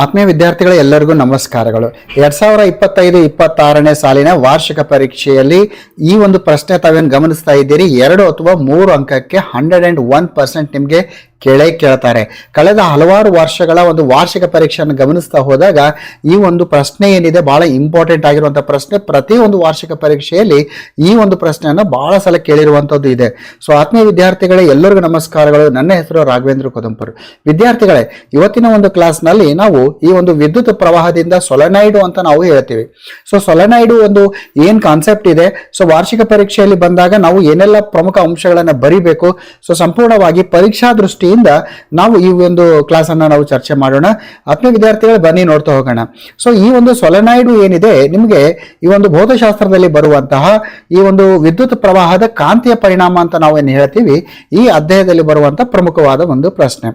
ಆತ್ಮೀಯ ವಿದ್ಯಾರ್ಥಿಗಳ, ಎಲ್ಲರಿಗೂ ನಮಸ್ಕಾರಗಳು. ಎರಡ್ ಸಾವಿರ ಇಪ್ಪತ್ತೈದು, ಇಪ್ಪತ್ತಾರನೇ ಸಾಲಿನ ವಾರ್ಷಿಕ ಪರೀಕ್ಷೆಯಲ್ಲಿ ಈ ಒಂದು ಪ್ರಶ್ನೆ ತಾವೇನು ಗಮನಿಸ್ತಾ ಇದ್ದೀರಿ? ಎರಡು ಅಥವಾ ಮೂರು ಅಂಕಕ್ಕೆ ಹಂಡ್ರೆಡ್ ಅಂಡ್ ಒನ್ ಪರ್ಸೆಂಟ್ ನಿಮಗೆ ಕೇಳೇ ಕೇಳ್ತಾರೆ. ಕಳೆದ ಹಲವಾರು ವರ್ಷಗಳ ಒಂದು ವಾರ್ಷಿಕ ಪರೀಕ್ಷೆಯನ್ನು ಗಮನಿಸ್ತಾ ಹೋದಾಗ ಈ ಒಂದು ಪ್ರಶ್ನೆ ಏನಿದೆ, ಬಹಳ ಇಂಪಾರ್ಟೆಂಟ್ ಆಗಿರುವಂಥ ಪ್ರಶ್ನೆ. ಪ್ರತಿ ಒಂದು ವಾರ್ಷಿಕ ಪರೀಕ್ಷೆಯಲ್ಲಿ ಈ ಒಂದು ಪ್ರಶ್ನೆಯನ್ನು ಬಹಳ ಸಲ ಕೇಳಿರುವಂಥದ್ದು ಇದೆ. ಸೊ ಆತ್ಮೀಯ ವಿದ್ಯಾರ್ಥಿಗಳೇ, ಎಲ್ಲರಿಗೂ ನಮಸ್ಕಾರಗಳು. ನನ್ನ ಹೆಸರು ರಾಘವೇಂದ್ರ ಕೊದಂಪುರ್. ವಿದ್ಯಾರ್ಥಿಗಳೇ, ಇವತ್ತಿನ ಒಂದು ಕ್ಲಾಸ್ನಲ್ಲಿ ನಾವು ಈ ಒಂದು ವಿದ್ಯುತ್ ಪ್ರವಾಹದಿಂದ ಸೊಲೆನೈಡು ಅಂತ ನಾವು ಹೇಳ್ತೀವಿ. ಸೊ ಸೊಲೆನೈಡು ಒಂದು ಏನ್ ಕಾನ್ಸೆಪ್ಟ್ ಇದೆ? ಸೊ ವಾರ್ಷಿಕ ಪರೀಕ್ಷೆಯಲ್ಲಿ ಬಂದಾಗ ನಾವು ಏನೆಲ್ಲ ಪ್ರಮುಖ ಅಂಶಗಳನ್ನು ಬರಿಬೇಕು? ಸೊ ಸಂಪೂರ್ಣವಾಗಿ ಪರೀಕ್ಷಾ ದೃಷ್ಟಿಯಿಂದ ನಾವು ಈ ಒಂದು ಕ್ಲಾಸ್ ಅನ್ನ ನಾವು ಚರ್ಚೆ ಮಾಡೋಣ. ಆತ್ಮೀಯ ವಿದ್ಯಾರ್ಥಿಗಳು, ಬನ್ನಿ ನೋಡ್ತಾ ಹೋಗೋಣ. ಸೊ ಈ ಒಂದು ಸೊಲೆನೈಡು ಏನಿದೆ? ನಿಮಗೆ ಈ ಒಂದು ಭೌತಶಾಸ್ತ್ರದಲ್ಲಿ ಬರುವಂತಹ ಈ ಒಂದು ವಿದ್ಯುತ್ ಪ್ರವಾಹದ ಕಾಂತಿಯ ಪರಿಣಾಮ ಅಂತ ನಾವು ಏನು ಹೇಳ್ತೀವಿ? ಈ ಅಧ್ಯಾಯದಲ್ಲಿ ಬರುವಂತಹ ಪ್ರಮುಖವಾದ ಒಂದು ಪ್ರಶ್ನೆ.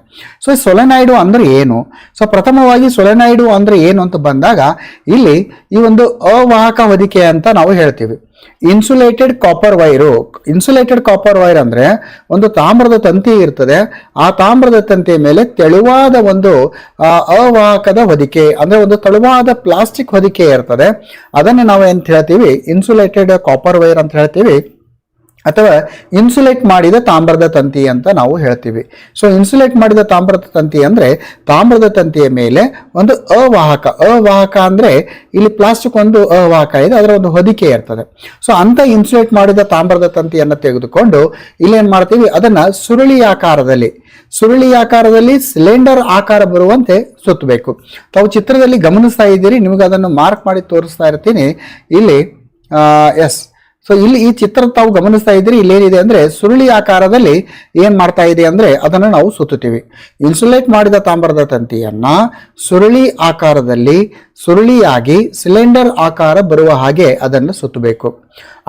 ಸೊ ಸೊಲೆನಾಯ್ಡು ಅಂದ್ರೆ ಏನು? ಸೊ ಪ್ರಥಮವಾಗಿ ಸೊಲೆನೈಡು ಅಂದ್ರೆ ಏನು ಅಂತ ಬಂದಾಗ ಇಲ್ಲಿ ಈ ಒಂದು ಅವಾಹಕ ಹೊದಿಕೆ ಅಂತ ನಾವು ಹೇಳ್ತೀವಿ. Insulated copper wire insulated copper wire ಅಂದ್ರೆ ಒಂದು ತಾಮ್ರದ ತಂತಿ ಇರ್ತದೆ. ಆ ತಾಮ್ರದ ತಂತಿಯ ಮೇಲೆ ತೆಳುವಾದ ಒಂದು ಅವಾಹಕದ ಹೊದಿಕೆ ಅಂದ್ರೆ ಒಂದು ತೆಳುವಾದ ಪ್ಲಾಸ್ಟಿಕ್ ಹೊದಿಕೆ ಇರ್ತದೆ. ಅದನ್ನೇ ನಾವು ಎಂತ ಹೇಳ್ತೀವಿ? ಇನ್ಸುಲೇಟೆಡ್ ಕಾಪರ್ ವೈರ್ ಅಂತ ಹೇಳ್ತೀವಿ. ಅಥವಾ ಇನ್ಸುಲೇಟ್ ಮಾಡಿದ ತಾಮ್ರದ ತಂತಿ ಅಂತ ನಾವು ಹೇಳ್ತೀವಿ. ಸೊ ಇನ್ಸುಲೇಟ್ ಮಾಡಿದ ತಾಮ್ರದ ತಂತಿ ಅಂದರೆ ತಾಮ್ರದ ತಂತಿಯ ಮೇಲೆ ಒಂದು ಅವಾಹಕ ಅವಾಹಕ ಅಂದರೆ ಇಲ್ಲಿ ಪ್ಲಾಸ್ಟಿಕ್ ಒಂದು ಅವಾಹಕ ಇದೆ, ಅದರ ಒಂದು ಹೊದಿಕೆ ಇರ್ತದೆ. ಸೊ ಅಂತ ಇನ್ಸುಲೇಟ್ ಮಾಡಿದ ತಾಮ್ರದ ತಂತಿಯನ್ನು ತೆಗೆದುಕೊಂಡು ಇಲ್ಲೇನ್ ಮಾಡ್ತೀವಿ? ಅದನ್ನು ಸುರುಳಿ ಆಕಾರದಲ್ಲಿ ಸುರುಳಿ ಆಕಾರದಲ್ಲಿ ಸಿಲಿಂಡರ್ ಆಕಾರ ಬರುವಂತೆ ಸುತ್ತಬೇಕು. ತಾವು ಚಿತ್ರದಲ್ಲಿ ಗಮನಿಸ್ತಾ ಇದ್ದೀರಿ, ನಿಮಗೆ ಅದನ್ನು ಮಾರ್ಕ್ ಮಾಡಿ ತೋರಿಸ್ತಾ ಇರ್ತೀನಿ. ಇಲ್ಲಿ ಎಸ್ ಸೊ ಇಲ್ಲಿ ಈ ಚಿತ್ರ ತಾವು ಗಮನಿಸ್ತಾ ಇದ್ದೀರಿ, ಇಲ್ಲೇನಿದೆ ಅಂದ್ರೆ ಸುರುಳಿ ಆಕಾರದಲ್ಲಿ ಏನ್ ಮಾಡ್ತಾ ಇದೆ ಅಂದ್ರೆ ಅದನ್ನು ನಾವು ಸುತ್ತುತ್ತೀವಿ. ಇನ್ಸುಲೇಟ್ ಮಾಡಿದ ತಾಮ್ರದ ತಂತಿಯನ್ನ ಸುರುಳಿ ಆಕಾರದಲ್ಲಿ ಸುರುಳಿಯಾಗಿ ಸಿಲಿಂಡರ್ ಆಕಾರ ಬರುವ ಹಾಗೆ ಅದನ್ನು ಸುತ್ತಬೇಕು.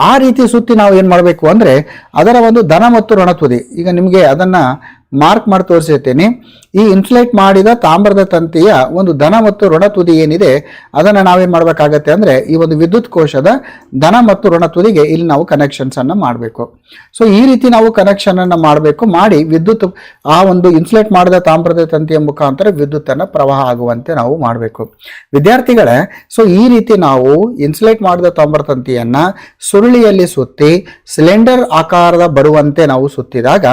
ಆ ರೀತಿ ಸುತ್ತಿ ನಾವು ಏನ್ ಮಾಡಬೇಕು ಅಂದ್ರೆ ಅದರ ಒಂದು ಧನ ಮತ್ತು ಋಣತ್ವದಿ ಈಗ ನಿಮಗೆ ಅದನ್ನ ಮಾರ್ಕ್ ಮಾಡಿ ತೋರಿಸಿರ್ತೀನಿ. ಈ ಇನ್ಸುಲೇಟ್ ಮಾಡಿದ ತಾಮ್ರದ ತಂತಿಯ ಒಂದು ಧನ ಮತ್ತು ಋಣ ತುದಿ ಏನಿದೆ, ಅದನ್ನು ನಾವೇನು ಮಾಡಬೇಕಾಗತ್ತೆ ಅಂದರೆ ಈ ಒಂದು ವಿದ್ಯುತ್ ಕೋಶದ ಧನ ಮತ್ತು ಋಣ ತುದಿಗೆ ಇಲ್ಲಿ ನಾವು ಕನೆಕ್ಷನ್ಸ್ ಅನ್ನ ಮಾಡಬೇಕು. ಸೊ ಈ ರೀತಿ ನಾವು ಕನೆಕ್ಷನ್ ಅನ್ನ ಮಾಡಬೇಕು, ಮಾಡಿ ವಿದ್ಯುತ್ ಆ ಒಂದು ಇನ್ಸುಲೇಟ್ ಮಾಡಿದ ತಾಮ್ರದ ತಂತಿಯ ಮುಖಾಂತರ ವಿದ್ಯುತ್ತನ್ನು ಪ್ರವಾಹ ಆಗುವಂತೆ ನಾವು ಮಾಡಬೇಕು. ವಿದ್ಯಾರ್ಥಿಗಳೇ ಸೊ ಈ ರೀತಿ ನಾವು ಇನ್ಸುಲೇಟ್ ಮಾಡಿದ ತಾಮ್ರ ತಂತಿಯನ್ನ ಸುರುಳಿಯಲ್ಲಿ ಸುತ್ತಿ, ಸಿಲಿಂಡರ್ ಆಕಾರದ ಬರುವಂತೆ ನಾವು ಸುತ್ತಿದಾಗ,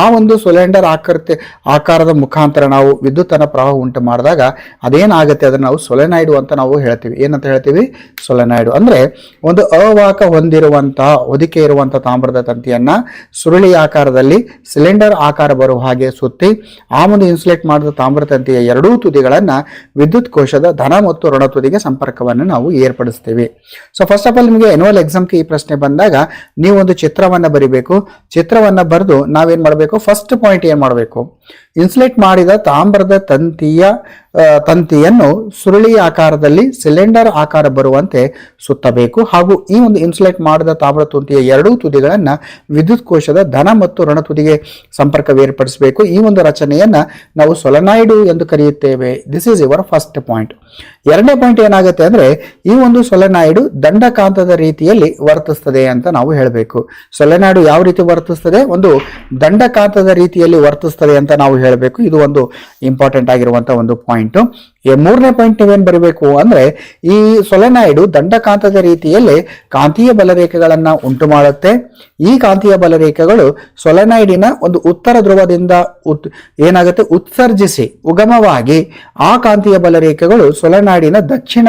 ಆ ಒಂದು ಸಿಲಿಂಡರ್ ಆಕೃತಿ ಆಕಾರದ ಮುಖಾಂತರ ನಾವು ವಿದ್ಯುತ್ ಅನ್ನ ಪ್ರವಾಹ ಉಂಟು ಮಾಡಿದಾಗ ಅದೇನಾಗುತ್ತೆ ಅದನ್ನು ನಾವು ಸೊಲೆನಾಯ್ಡು ಅಂತ ನಾವು ಹೇಳ್ತೀವಿ. ಏನಂತ ಹೇಳ್ತೀವಿ? ಸೊಲೆನಾಯ್ಡು. ಅಂದ್ರೆ ಒಂದು ಅವಾಕ ಹೊಂದಿರುವಂತಹ, ಹೊದಿಕೆ ಇರುವಂತಹ ತಾಮ್ರದ ತಂತಿಯನ್ನ ಸುರುಳಿ ಆಕಾರದಲ್ಲಿ ಸಿಲಿಂಡರ್ ಆಕಾರ ಬರುವ ಹಾಗೆ ಸುತ್ತಿ, ಆ ಒಂದು ಇನ್ಸುಲೇಟ್ ಮಾಡಿದ ತಾಮ್ರ ತಂತಿಯ ಎರಡೂ ತುದಿಗಳನ್ನು ವಿದ್ಯುತ್ ಕೋಶದ ಧನ ಮತ್ತು ಋಣ ತುದಿಗೆ ಸಂಪರ್ಕವನ್ನು ನಾವು ಏರ್ಪಡಿಸ್ತೀವಿ. ಸೊ ಫಸ್ಟ್ ಆಫ್ ಆಲ್ ನಿಮಗೆ ಎನ್ಯುವಲ್ ಎಕ್ಸಾಮ್ಗೆ ಈ ಪ್ರಶ್ನೆ ಬಂದಾಗ ನೀವು ಒಂದು ಚಿತ್ರವನ್ನ ಬರಿಬೇಕು. ಚಿತ್ರವನ್ನ ಬರೆದು ನಾವೇನು ಮಾಡಬೇಕು? ಫಸ್ಟ್ ಪಾಯಿಂಟ್ ಏನ್ ಮಾಡಬೇಕು. ಇನ್ಸುಲೇಟ್ ಮಾಡಿದ ತಾಮ್ರದ ತಂತಿಯ ತಂತಿಯನ್ನು ಸುರುಳಿ ಆಕಾರದಲ್ಲಿ ಸಿಲಿಂಡರ್ ಆಕಾರ ಬರುವಂತೆ ಸುತ್ತಬೇಕು. ಹಾಗೂ ಈ ಒಂದು ಇನ್ಸುಲೇಟ್ ಮಾಡಿದ ತಾಮ್ರ ತಂತಿಯ ಎರಡೂ ತುದಿಗಳನ್ನ ವಿದ್ಯುತ್ ಕೋಶದ ಧನ ಮತ್ತು ಋಣ ತುದಿಗೆ ಸಂಪರ್ಕವೇರ್ಪಡಿಸಬೇಕು. ಈ ಒಂದು ರಚನೆಯನ್ನ ನಾವು ಸೊಲನಾಯ್ಡು ಎಂದು ಕರೆಯುತ್ತೇವೆ. This is your first point ಎರಡನೇ ಪಾಯಿಂಟ್ ಏನಾಗುತ್ತೆ ಅಂದ್ರೆ, ಈ ಒಂದು ಸೊಲೆನಾಯ್ಡು ದಂಡಕಾಂತದ ರೀತಿಯಲ್ಲಿ ವರ್ತಿಸ್ತದೆ ಅಂತ ನಾವು ಹೇಳಬೇಕು. ಸೊಲೆನಾಯ್ಡು ಯಾವ ರೀತಿ ವರ್ತಿಸ್ತದೆ? ಒಂದು ದಂಡಕಾಂತದ ರೀತಿಯಲ್ಲಿ ವರ್ತಿಸ್ತದೆ ಅಂತ ನಾವು ಹೇಳಬೇಕು. ಇದು ಒಂದು ಇಂಪಾರ್ಟೆಂಟ್ ಆಗಿರುವಂತಹ ಒಂದು ಪಾಯಿಂಟ್ ಮೂರನೇ ಪಾಯಿಂಟ್ ನೀವೇನ್ ಬರಬೇಕು ಅಂದ್ರೆ ಈ ಸೊಲೆನಾಯ್ಡು ದಂಡಕಾಂತದ ರೀತಿಯಲ್ಲಿ ಕಾಂತೀಯ ಬಲರೇಖೆಗಳನ್ನ ಉಂಟು ಮಾಡುತ್ತೆ. ಈ ಕಾಂತೀಯ ಬಲರೇಖೆಗಳು ಸೊಲೆನಾಯ್ಡಿನ ಒಂದು ಉತ್ತರ ಧ್ರುವದಿಂದ ಉತ್, ಏನಾಗುತ್ತೆ? ಉತ್ಸರ್ಜಿಸಿ, ಉಗಮವಾಗಿ ಆ ಕಾಂತೀಯ ಬಲರೇಖೆಗಳು ಸೊಲೆನಾಡಿನ ದಕ್ಷಿಣ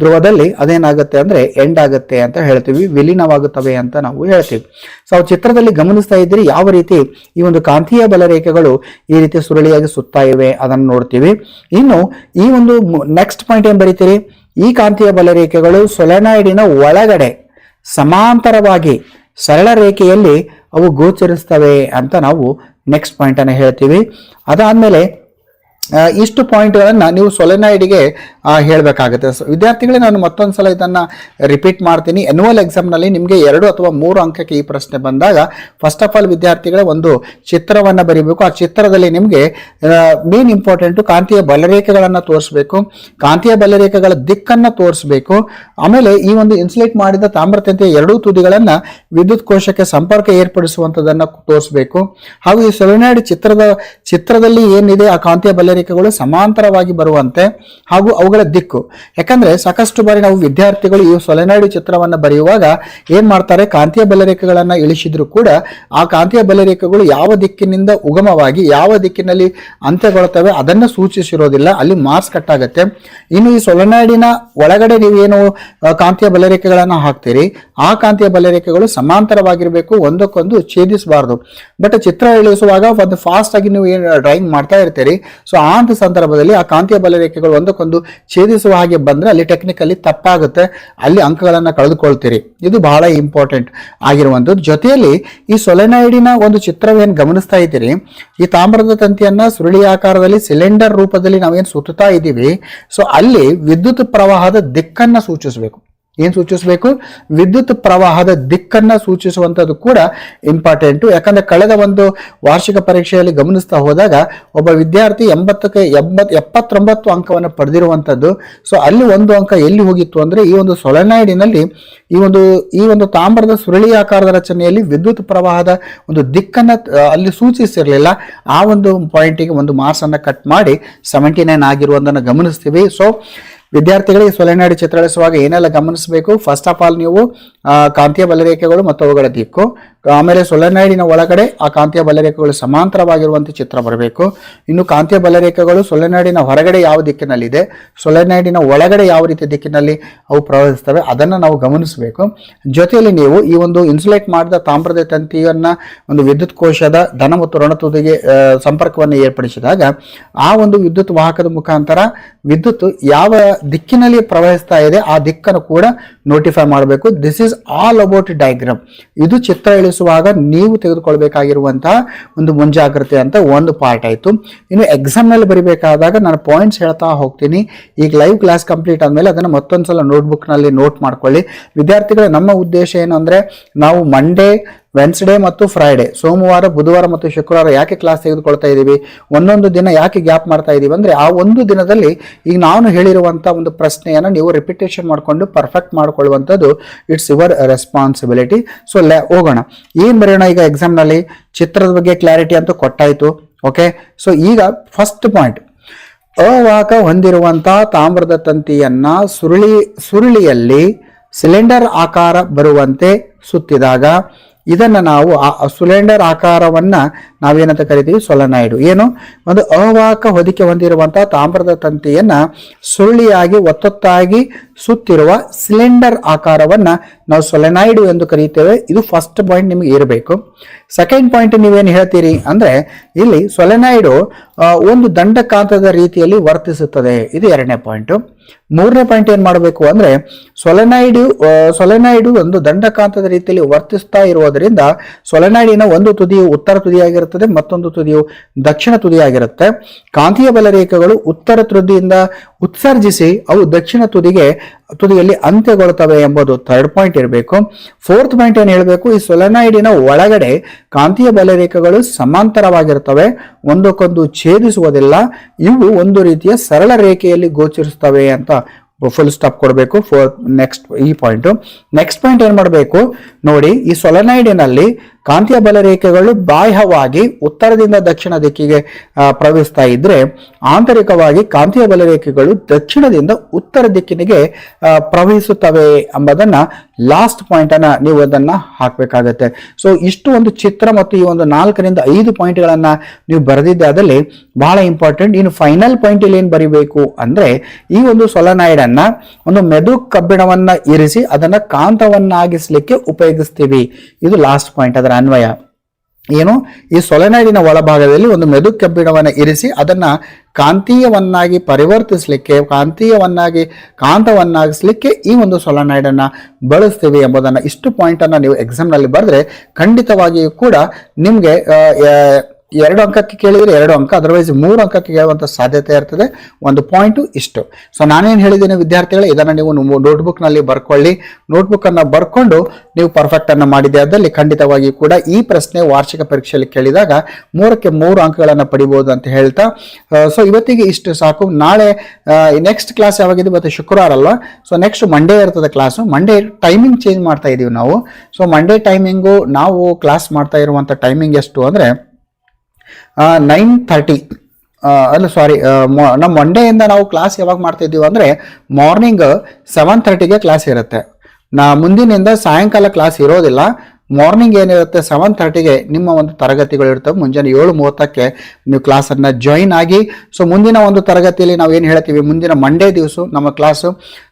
ಧ್ರುವದಲ್ಲಿ ಅದೇನಾಗುತ್ತೆ ಅಂದ್ರೆ ಎಂಡ್ ಆಗುತ್ತೆ ಅಂತ ಹೇಳ್ತೀವಿ. ವಿಲೀನವಾಗುತ್ತವೆ ಅಂತ ನಾವು ಹೇಳ್ತೀವಿ. ಸೊ ಚಿತ್ರದಲ್ಲಿ ಗಮನಿಸ್ತಾ ಇದ್ದೀರಿ ಯಾವ ರೀತಿ ಈ ಒಂದು ಕಾಂತೀಯ ಬಲರೇಖೆಗಳು ಈ ರೀತಿ ಸುರುಳಿಯಾಗಿ ಸುತ್ತಾ ಇವೆ ಅದನ್ನು ನೋಡ್ತೀವಿ. ಇನ್ನು ಈ ಒಂದು ನೆಕ್ಸ್ಟ್ ಪಾಯಿಂಟ್ ಏನ್ ಬರೀತೀರಿ? ಈ ಕಾಂತೀಯ ಬಲರೇಖೆಗಳು ಸೊಲೆನಾಯ್ಡಿನ ಒಳಗಡೆ ಸಮಾಂತರವಾಗಿ ಸರಳ ರೇಖೆಯಲ್ಲಿ ಅವು ಗೋಚರಿಸ್ತವೆ ಅಂತ ನಾವು ನೆಕ್ಸ್ಟ್ ಪಾಯಿಂಟ್ ಅನ್ನು ಹೇಳ್ತೀವಿ. ಅದಾದ್ಮೇಲೆ ಇಷ್ಟು ಪಾಯಿಂಟ್ಗಳನ್ನು ನೀವು ಸೊಲೆನಾಯ್ಡಿಗೆ ಹೇಳಬೇಕಾಗುತ್ತೆ. ಸೊ, ವಿದ್ಯಾರ್ಥಿಗಳೇ, ನಾನು ಮತ್ತೊಂದು ಸಲ ಇದನ್ನು ರಿಪೀಟ್ ಮಾಡ್ತೀನಿ. ಎನ್ಯುವಲ್ ಎಕ್ಸಾಮ್ನಲ್ಲಿ ನಿಮಗೆ ಎರಡು ಅಥವಾ ಮೂರು ಅಂಕಕ್ಕೆ ಈ ಪ್ರಶ್ನೆ ಬಂದಾಗ ಫಸ್ಟ್ ಆಫ್ ಆಲ್ ವಿದ್ಯಾರ್ಥಿಗಳ, ಒಂದು ಚಿತ್ರವನ್ನು ಬರೀಬೇಕು. ಆ ಚಿತ್ರದಲ್ಲಿ ನಿಮಗೆ ಮೇನ್ ಇಂಪಾರ್ಟೆಂಟು ಕಾಂತೀಯ ಬಲರೇಖೆಗಳನ್ನು ತೋರಿಸ್ಬೇಕು. ಕಾಂತೀಯ ಬಲರೇಖೆಗಳ ದಿಕ್ಕನ್ನು ತೋರಿಸ್ಬೇಕು. ಆಮೇಲೆ ಈ ಒಂದು ಇನ್ಸುಲೇಟ್ ಮಾಡಿದ ತಾಮ್ರತಂತಿಯ ಎರಡೂ ತುದಿಗಳನ್ನು ವಿದ್ಯುತ್ ಕೋಶಕ್ಕೆ ಸಂಪರ್ಕ ಏರ್ಪಡಿಸುವಂಥದ್ದನ್ನು ತೋರಿಸ್ಬೇಕು. ಹಾಗೂ ಈ ಸೊಲೆನಾಯ್ಡ್ ಚಿತ್ರದ, ಚಿತ್ರದಲ್ಲಿ ಏನಿದೆ, ಆ ಕಾಂತೀಯ ಬಲ ಬಲರೇಖೆಗಳು ಸಮಾಂತರವಾಗಿ ಬರುವಂತೆ ಹಾಗೂ ಅವುಗಳ ದಿಕ್ಕು. ಯಾಕಂದ್ರೆ ಸಾಕಷ್ಟು ಬಾರಿ ನಾವು ವಿದ್ಯಾರ್ಥಿಗಳು ಈ ಸೊಲೆನಾಯ್ಡ್ ಚಿತ್ರವನ್ನು ಬರೆಯುವಾಗ ಏನ್ ಮಾಡ್ತಾರೆ? ಕಾಂತೀಯ ಬಲರೇಖೆಗಳನ್ನ ಇಳಿಸಿದ್ರು ಕೂಡ ಆ ಕಾಂತೀಯ ಬಲರೇಖೆಗಳು ಯಾವ ದಿಕ್ಕಿನಿಂದ ಉಗಮವಾಗಿ ಯಾವ ದಿಕ್ಕಿನಲ್ಲಿ ಅಂತ್ಯಗೊಳ್ಳುತ್ತವೆ ಅದನ್ನು ಸೂಚಿಸಿರೋದಿಲ್ಲ. ಅಲ್ಲಿ ಮಾರ್ಕ್ಸ್ ಕಟ್ ಆಗುತ್ತೆ. ಇನ್ನು ಈ ಸೊಲೆನಾಡಿನ ಒಳಗಡೆ ನೀವೇನು ಕಾಂತೀಯ ಬಲರೇಖೆಗಳನ್ನ ಹಾಕ್ತೀರಿ, ಆ ಕಾಂತೀಯ ಬಲರೇಖೆಗಳು ಸಮಾಂತರವಾಗಿರಬೇಕು, ಒಂದಕ್ಕೊಂದು ಛೇದಿಸಬಾರ್ದು. ಬಟ್ ಚಿತ್ರ ಇಳಿಸುವಾಗ ಒಂದು ಫಾಸ್ಟ್ ಆಗಿ ನೀವು ಏನು ಡ್ರಾಯಿಂಗ್ ಮಾಡ್ತಾ ಇರ್ತೀರಿ. ಸೊ ಅಂತ ಸಂದರ್ಭದಲ್ಲಿ ಆ ಕಾಂತೀಯ ಬಲರೇಖೆಗಳು ಒಂದಕ್ಕೊಂದು ಛೇದಿಸುವ ಹಾಗೆ ಬಂದ್ರೆ ಅಲ್ಲಿ ಟೆಕ್ನಿಕಲಿ ತಪ್ಪಾಗುತ್ತೆ. ಅಲ್ಲಿ ಅಂಕಗಳನ್ನ ಕಳೆದುಕೊಳ್ತೀರಿ. ಇದು ಬಹಳ ಇಂಪಾರ್ಟೆಂಟ್ ಆಗಿರುವಂಥದ್ದು. ಜೊತೆಯಲ್ಲಿ ಈ ಸೊಲೆನೈಡಿನ ಒಂದು ಚಿತ್ರವೇನು ಗಮನಿಸ್ತಾ ಇದ್ದೀರಿ? ಈ ತಾಮ್ರದ ತಂತಿಯನ್ನ ಸುರುಳಿ ಆಕಾರದಲ್ಲಿ ಸಿಲಿಂಡರ್ ರೂಪದಲ್ಲಿ ನಾವೇನು ಸುತ್ತುತ್ತಾ ಇದ್ದೀವಿ? ಸೊ ಅಲ್ಲಿ ವಿದ್ಯುತ್ ಪ್ರವಾಹದ ದಿಕ್ಕನ್ನ ಸೂಚಿಸಬೇಕು. ಏನ್ ಸೂಚಿಸಬೇಕು? ವಿದ್ಯುತ್ ಪ್ರವಾಹದ ದಿಕ್ಕನ್ನ ಸೂಚಿಸುವಂಥದ್ದು ಕೂಡ ಇಂಪಾರ್ಟೆಂಟು ಯಾಕಂದ್ರೆ ಕಳೆದ ಒಂದು ವಾರ್ಷಿಕ ಪರೀಕ್ಷೆಯಲ್ಲಿ ಗಮನಿಸ್ತಾ ಹೋದಾಗ ಒಬ್ಬ ವಿದ್ಯಾರ್ಥಿ ಎಂಬತ್ತಕ್ಕೆ ಎಂಬತ್, ಎಪ್ಪತ್ತೊಂಬತ್ತು ಅಂಕವನ್ನು ಪಡೆದಿರುವಂಥದ್ದು. ಸೊ ಅಲ್ಲಿ ಒಂದು ಅಂಕ ಎಲ್ಲಿ ಹೋಗಿತ್ತು ಅಂದ್ರೆ ಈ ಒಂದು ಸೊಲೆನಾಯ್ಡಿನಲ್ಲಿ ಈ ಒಂದು ಈ ಒಂದು ತಾಮ್ರದ ಸುರುಳಿ ಆಕಾರದ ರಚನೆಯಲ್ಲಿ ವಿದ್ಯುತ್ ಪ್ರವಾಹದ ಒಂದು ದಿಕ್ಕನ್ನ ಅಲ್ಲಿ ಸೂಚಿಸಿರಲಿಲ್ಲ. ಆ ಒಂದು ಪಾಯಿಂಟಿಗೆ ಒಂದು ಮಾರ್ಕ್ಸ್ ಕಟ್ ಮಾಡಿ ಸೆವೆಂಟಿ ನೈನ್ ಆಗಿರುವುದನ್ನು ಗಮನಿಸ್ತೀವಿ. ಸೊ ವಿದ್ಯಾರ್ಥಿಗಳಿಗೆ ಸೊಲೆನಾಡಿ ಚಿತ್ರಿಸುವಾಗ ಏನೆಲ್ಲ ಗಮನಿಸಬೇಕು? ಫಸ್ಟ್ ಆಫ್ ಆಲ್ ನೀವು ಕಾಂತೀಯ ಬಲರೇಖೆಗಳು ಮತ್ತು ಅವುಗಳ ದಿಕ್ಕು. ಆಮೇಲೆ ಸೊಲೆನಾಯ್ಡಿನ ಒಳಗಡೆ ಆ ಕಾಂತೀಯ ಬಲರೇಖೆಗಳು ಸಮಾಂತರವಾಗಿರುವಂತಹ ಚಿತ್ರ ಬರಬೇಕು. ಇನ್ನು ಕಾಂತೀಯ ಬಲರೇಖೆಗಳು ಸೊಲೆನಾಡಿನ ಹೊರಗಡೆ ಯಾವ ದಿಕ್ಕಿನಲ್ಲಿದೆ ಸೊಲೆನಾಯ್ಡಿನ ಒಳಗಡೆ ಯಾವ ರೀತಿಯ ದಿಕ್ಕಿನಲ್ಲಿ ಅವು ಪ್ರವಹಿಸ್ತವೆ ಅದನ್ನು ನಾವು ಗಮನಿಸಬೇಕು. ಜೊತೆಯಲ್ಲಿ ನೀವು ಈ ಒಂದು ಇನ್ಸುಲೇಟ್ ಮಾಡಿದ ತಾಮ್ರದ ತಂತಿಯನ್ನ ಒಂದು ವಿದ್ಯುತ್ ಕೋಶದ ಧನ ಮತ್ತು ಋಣ ತುದಿಗೆ ಸಂಪರ್ಕವನ್ನು ಏರ್ಪಡಿಸಿದಾಗ ಆ ಒಂದು ವಿದ್ಯುತ್ ವಾಹಕದ ಮುಖಾಂತರ ವಿದ್ಯುತ್ ಯಾವ ದಿಕ್ಕಿನಲ್ಲಿ ಪ್ರವಹಿಸ್ತಾ ಇದೆ ಆ ದಿಕ್ಕನ್ನು ಕೂಡ ನೋಟಿಫೈ ಮಾಡಬೇಕು. This is all about diagram ಇದು ಚಿತ್ರ ಇಳಿಸುವಾಗ ನೀವು ತೆಗೆದುಕೊಳ್ಬೇಕಾಗಿರುವಂತಹ ಒಂದು ಮುಂಜಾಗ್ರತೆ ಅಂತ ಒಂದು ಪಾರ್ಟ್ ಆಯಿತು. ಇನ್ನು ಎಕ್ಸಾಮ್ನಲ್ಲಿ ಬರಿಬೇಕಾದಾಗ ನಾನು ಪಾಯಿಂಟ್ಸ್ ಹೇಳ್ತಾ ಹೋಗ್ತೀನಿ. ಈಗ ಲೈವ್ ಕ್ಲಾಸ್ ಕಂಪ್ಲೀಟ್ ಆದಮೇಲೆ ಅದನ್ನು ಮತ್ತೊಂದು ಸಲ ನೋಟ್ಬುಕ್ನಲ್ಲಿ ನೋಟ್ ಮಾಡ್ಕೊಳ್ಳಿ. ವಿದ್ಯಾರ್ಥಿಗಳ, ನಮ್ಮ ಉದ್ದೇಶ ಏನು ಅಂದರೆ ನಾವು ಮಂಡೇ ವೆನ್ಸ್ಡೇ ಮತ್ತು ಫ್ರೈಡೇ ಸೋಮವಾರ, ಬುಧವಾರ ಮತ್ತು ಶುಕ್ರವಾರ ಯಾಕೆ ಕ್ಲಾಸ್ ತೆಗೆದುಕೊಳ್ತಾ ಇದ್ದೀವಿ ಒಂದೊಂದು ದಿನ ಯಾಕೆ ಗ್ಯಾಪ್ ಮಾಡ್ತಾ ಇದ್ದೀವಿ ಅಂದರೆ ಆ ಒಂದು ದಿನದಲ್ಲಿ ಈಗ ನಾನು ಹೇಳಿರುವಂಥ ಒಂದು ಪ್ರಶ್ನೆಯನ್ನು ನೀವು ರಿಪಿಟೇಷನ್ ಮಾಡಿಕೊಂಡು ಪರ್ಫೆಕ್ಟ್ ಮಾಡಿಕೊಳ್ಳುವಂಥದ್ದು ಇಟ್ಸ್ ಯುವರ್ ರೆಸ್ಪಾನ್ಸಿಬಿಲಿಟಿ ಸೊ ಹೋಗೋಣ. ಏನು ಬರೆಯೋಣ ಈಗ ಎಕ್ಸಾಮ್ನಲ್ಲಿ ಚಿತ್ರದ ಬಗ್ಗೆ ಕ್ಲಾರಿಟಿ ಅಂತೂ ಕೊಟ್ಟಾಯಿತು. ಓಕೆ ಸೊ ಈಗ ಫಸ್ಟ್ ಪಾಯಿಂಟ್ ಅವಾಕ ಹೊಂದಿರುವಂತಹ ತಾಮ್ರದ ತಂತಿಯನ್ನ ಸುರುಳಿ, ಸುರುಳಿಯಲ್ಲಿ ಸಿಲಿಂಡರ್ ಆಕಾರ ಬರುವಂತೆ ಸುತ್ತಿದಾಗ ಇದನ್ನ ನಾವು ಆ ಸಿಲಿಂಡರ್ ಆಕಾರವನ್ನ ನಾವೇನಂತ ಕರಿತೀವಿ? ಸೊಲನಾಯ್ಡು ಏನು? ಒಂದು ಅವಾಹಕ ಹೊದಿಕೆ ಹೊಂದಿರುವಂತಹ ತಾಮ್ರದ ತಂತಿಯನ್ನ ಸುರುಳಿಯಾಗಿ, ಒತ್ತೊತ್ತಾಗಿ ಸುತ್ತಿರುವ ಸಿಲಿಂಡರ್ ಆಕಾರವನ್ನ ನಾವು ಸೊಲೆನಾಯ್ಡು ಎಂದು ಕರೀತೇವೆ. ಇದು ಫಸ್ಟ್ ಪಾಯಿಂಟ್ ನಿಮಗೆ ಇರಬೇಕು. ಸೆಕೆಂಡ್ ಪಾಯಿಂಟ್ ನೀವೇನು ಹೇಳ್ತೀರಿ ಅಂದ್ರೆ, ಇಲ್ಲಿ ಸೊಲೆನಾಯ್ಡು ಒಂದು ದಂಡಕಾಂತದ ರೀತಿಯಲ್ಲಿ ವರ್ತಿಸುತ್ತದೆ. ಇದು ಎರಡನೇ ಪಾಯಿಂಟ್. ಮೂರನೇ ಪಾಯಿಂಟ್ ಏನ್ ಮಾಡಬೇಕು ಅಂದ್ರೆ, ಸೊಲೆನಾಯ್ಡು ಸೊಲೆನಾಯ್ಡು ಒಂದು ದಂಡಕಾಂತದ ರೀತಿಯಲ್ಲಿ ವರ್ತಿಸ್ತಾ ಇರುವುದರಿಂದ ಸೊಲೆನಾಯ್ಡಿನ ಒಂದು ತುದಿಯು ಉತ್ತರ ತುದಿಯಾಗಿರುತ್ತದೆ, ಮತ್ತೊಂದು ತುದಿಯು ದಕ್ಷಿಣ ತುದಿಯಾಗಿರುತ್ತೆ. ಕಾಂತೀಯ ಬಲರೇಖೆಗಳು ಉತ್ತರ ತುದಿಯಿಂದ ಉತ್ಸರ್ಜಿಸಿ ಅವು ದಕ್ಷಿಣ ತುದಿಗೆ, ತುದಿಯಲ್ಲಿ ಅಂತ್ಯಗೊಳ್ಳುತ್ತವೆ ಎಂಬುದು ಥರ್ಡ್ ಪಾಯಿಂಟ್ ಇರಬೇಕು. ಫೋರ್ತ್ ಪಾಯಿಂಟ್ ಏನು ಹೇಳಬೇಕು, ಈ ಸೊಲೆನಾಯ್ಡಿನ ಒಳಗಡೆ ಕಾಂತೀಯ ಬಲರೇಖೆಗಳು ಸಮಾಂತರವಾಗಿರ್ತವೆ. ಒಂದಕ್ಕೊಂದು ಛೇದಿಸುವುದಿಲ್ಲ. ಇವು ಒಂದು ರೀತಿಯ ಸರಳ ರೇಖೆಯಲ್ಲಿ ಗೋಚರಿಸ್ತವೆ ಅಂತ ಫುಲ್ ಸ್ಟಾಪ್ ಕೊಡಬೇಕು ಫೋರ್ ನೆಕ್ಸ್ಟ್ ಈ ಪಾಯಿಂಟು ನೆಕ್ಸ್ಟ್ ಪಾಯಿಂಟ್ ಏನು ಮಾಡಬೇಕು? ನೋಡಿ, ಈ ಸೊಲೆನೈಡಿನಲ್ಲಿ ಕಾಂತೀಯ ಬಲರೇಖೆಗಳು ಬಾಹ್ಯವಾಗಿ ಉತ್ತರದಿಂದ ದಕ್ಷಿಣ ದಿಕ್ಕಿಗೆ ಪ್ರವಹಿಸ್ತಾ ಇದ್ರೆ ಆಂತರಿಕವಾಗಿ ಕಾಂತೀಯ ಬಲರೇಖೆಗಳು ದಕ್ಷಿಣದಿಂದ ಉತ್ತರ ದಿಕ್ಕಿನಿಗೆ ಪ್ರವಹಿಸುತ್ತವೆ ಎಂಬುದನ್ನ ಲಾಸ್ಟ್ ಪಾಯಿಂಟ್ ಅನ್ನ ನೀವು ಅದನ್ನ ಹಾಕಬೇಕಾಗತ್ತೆ. ಸೊ ಇಷ್ಟು ಒಂದು ಚಿತ್ರ ಮತ್ತು ಈ ಒಂದು ನಾಲ್ಕರಿಂದ ಐದು ಪಾಯಿಂಟ್ಗಳನ್ನ ನೀವು ಬರೆದಿದ್ದಾದಲ್ಲಿ ಬಹಳ ಇಂಪಾರ್ಟೆಂಟ್ ಇನ್ನು ಫೈನಲ್ ಪಾಯಿಂಟ್ ಇಲ್ಲಿ ಏನು ಬರಿಬೇಕು ಅಂದ್ರೆ ಈ ಒಂದು ಸೊಲನಾಯ್ಡ್ ಅನ್ನ ಒಂದು ಮೆದು ಕಬ್ಬಿಣವನ್ನ ಇರಿಸಿ ಅದನ್ನ ಕಾಂತವನ್ನಾಗಿಸ್ಲಿಕ್ಕೆ ಉಪಯೋಗಿಸ್ತೀವಿ. ಇದು ಲಾಸ್ಟ್ ಪಾಯಿಂಟ್ ಅದರ ಅನ್ವಯ. ಏನು? ಈ ಸೊಲೆನಾಯ್ಡಿನ ಒಳಭಾಗದಲ್ಲಿ ಒಂದು ಮೆದು ಕಬ್ಬಿಣವನ್ನು ಇರಿಸಿ ಅದನ್ನು ಕಾಂತೀಯವನ್ನಾಗಿ ಪರಿವರ್ತಿಸಲಿಕ್ಕೆ, ಕಾಂತೀಯವನ್ನಾಗಿ, ಕಾಂತವನ್ನಾಗಿಸ್ಲಿಕ್ಕೆ ಈ ಒಂದು ಸೊಲೆನಾಯ್ಡನ್ನು ಬಳಸ್ತೀವಿ ಎಂಬುದನ್ನು ಇಷ್ಟು ಪಾಯಿಂಟನ್ನು ನೀವು ಎಕ್ಸಾಮ್ನಲ್ಲಿ ಬರೆದ್ರೆ ಖಂಡಿತವಾಗಿಯೂ ಕೂಡ ನಿಮಗೆ ಎರಡು ಅಂಕಕ್ಕೆ ಕೇಳಿದರೆ ಎರಡು ಅಂಕ ಅದರ್ವೈಸ್ ಮೂರು ಅಂಕಕ್ಕೆ ಕೇಳುವಂಥ ಸಾಧ್ಯತೆ ಇರ್ತದೆ. ಒಂದು ಪಾಯಿಂಟು ಇಷ್ಟು. ಸೊ ನಾನೇನು ಹೇಳಿದ್ದೀನಿ ವಿದ್ಯಾರ್ಥಿಗಳೇ, ಇದನ್ನು ನೀವು ನೋಟ್ಬುಕ್ನಲ್ಲಿ ಬರ್ಕೊಳ್ಳಿ. ನೋಟ್ಬುಕ್ಕನ್ನು ಬರ್ಕೊಂಡು ನೀವು ಪರ್ಫೆಕ್ಟನ್ನು ಮಾಡಿದೆ ಅದರಲ್ಲಿ ಖಂಡಿತವಾಗಿ ಕೂಡ ಈ ಪ್ರಶ್ನೆ ವಾರ್ಷಿಕ ಪರೀಕ್ಷೆಯಲ್ಲಿ ಕೇಳಿದಾಗ ಮೂರಕ್ಕೆ ಮೂರು ಅಂಕಗಳನ್ನು ಪಡಿಬೋದು ಅಂತ ಹೇಳ್ತಾ ಸೊ ಇವತ್ತಿಗೆ ಇಷ್ಟು ಸಾಕು. ನಾಳೆ ನೆಕ್ಸ್ಟ್ ಕ್ಲಾಸ್ ಯಾವಾಗಿದೆ ಇವತ್ತು ಶುಕ್ರವಾರ ಅಲ್ವಾ? ಸೊ ನೆಕ್ಸ್ಟ್ ಮಂಡೇ ಇರ್ತದೆ ಕ್ಲಾಸು ಮಂಡೇ ಟೈಮಿಂಗ್ ಚೇಂಜ್ ಮಾಡ್ತಾ ಇದ್ದೀವಿ ನಾವು. ಸೊ ಮಂಡೇ ಟೈಮಿಂಗು ನಾವು ಕ್ಲಾಸ್ ಮಾಡ್ತಾ ಇರುವಂಥ ಟೈಮಿಂಗ್ ಎಷ್ಟು ಅಂದರೆ ನೈನ್ ಥರ್ಟಿ ಅಲ್ಲ ಸಾರಿ ನಮ್ಮ ಮಂಡೆಯಿಂದ ನಾವು ಕ್ಲಾಸ್ ಯಾವಾಗ ಮಾಡ್ತಾ ಇದ್ದೀವಿ ಅಂದರೆ ಮಾರ್ನಿಂಗ್ ಸೆವೆನ್ ಥರ್ಟಿಗೆ ಕ್ಲಾಸ್ ಇರುತ್ತೆ. ನಾ ಮುಂದಿನಿಂದ ಸಾಯಂಕಾಲ ಕ್ಲಾಸ್ ಇರೋದಿಲ್ಲ. ಮಾರ್ನಿಂಗ್ ಏನಿರುತ್ತೆ ಸೆವೆನ್ ತರ್ಟಿಗೆ ನಿಮ್ಮ ಒಂದು ತರಗತಿಗಳು ಇರ್ತವೆ ಮುಂಜಾನೆ ಏಳು ಮೂವತ್ತಕ್ಕೆ ನೀವು ಕ್ಲಾಸನ್ನು ಜಾಯಿನ್ ಆಗಿ ಸೊ ಮುಂದಿನ ಒಂದು ತರಗತಿಯಲ್ಲಿ ನಾವು ಏನು ಹೇಳ್ತೀವಿ? ಮುಂದಿನ ಮಂಡೇ ದಿವಸ ನಮ್ಮ ಕ್ಲಾಸು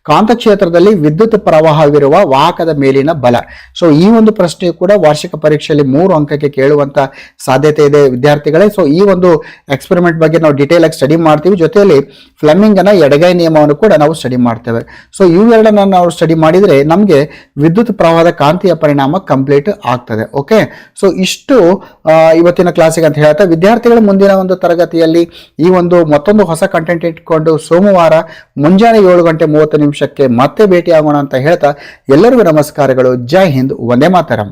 ಕಾಂತಕ್ಷೇತ್ರದಲ್ಲಿ ವಿದ್ಯುತ್ ಪ್ರವಾಹವಿರುವ ವಾಹಕದ ಮೇಲಿನ ಬಲ. ಸೊ ಈ ಒಂದು ಪ್ರಶ್ನೆ ಕೂಡ ವಾರ್ಷಿಕ ಪರೀಕ್ಷೆಯಲ್ಲಿ ಮೂರು ಅಂಕಕ್ಕೆ ಕೇಳುವಂತ ಸಾಧ್ಯತೆ ಇದೆ ವಿದ್ಯಾರ್ಥಿಗಳೇ. ಸೊ ಈ ಒಂದು ಎಕ್ಸ್ಪೆರಿಮೆಂಟ್ ಬಗ್ಗೆ ನಾವು ಡೀಟೇಲ್ ಆಗಿ ಸ್ಟಡಿ ಮಾಡ್ತೀವಿ. ಜೊತೆಯಲ್ಲಿ ಫ್ಲೆಮಿಂಗನ ಎಡಗೈ ನಿಯಮವನ್ನು ಕೂಡ ನಾವು ಸ್ಟಡಿ ಮಾಡ್ತೇವೆ. ಸೊ ಇವೆರಡನ್ನ ನಾವು ಸ್ಟಡಿ ಮಾಡಿದರೆ ನಮಗೆ ವಿದ್ಯುತ್ ಪ್ರವಾಹದ ಕಾಂತಿಯ ಪರಿಣಾಮ ಕಂಪ್ಲೀಟ್ ಆಗ್ತದೆ ಓಕೆ ಸೊ ಇಷ್ಟು ಇವತ್ತಿನ ಕ್ಲಾಸಿಗೆ ಅಂತ ಹೇಳ್ತಾ, ವಿದ್ಯಾರ್ಥಿಗಳು ಮುಂದಿನ ಒಂದು ತರಗತಿಯಲ್ಲಿ ಈ ಒಂದು ಮತ್ತೊಂದು ಹೊಸ ಕಂಟೆಂಟ್ ಇಟ್ಕೊಂಡು ಸೋಮವಾರ ಮುಂಜಾನೆ ಏಳು ಗಂಟೆ ಮೂವತ್ತು ನಿಮಿಷಕ್ಕೆ ಮತ್ತೆ ಭೇಟಿ ಆಗೋಣ ಅಂತ ಹೇಳ್ತಾ, ಎಲ್ಲರಿಗೂ ನಮಸ್ಕಾರಗಳು. ಜೈ ಹಿಂದ್, ವಂದೇ ಮಾತರಂ.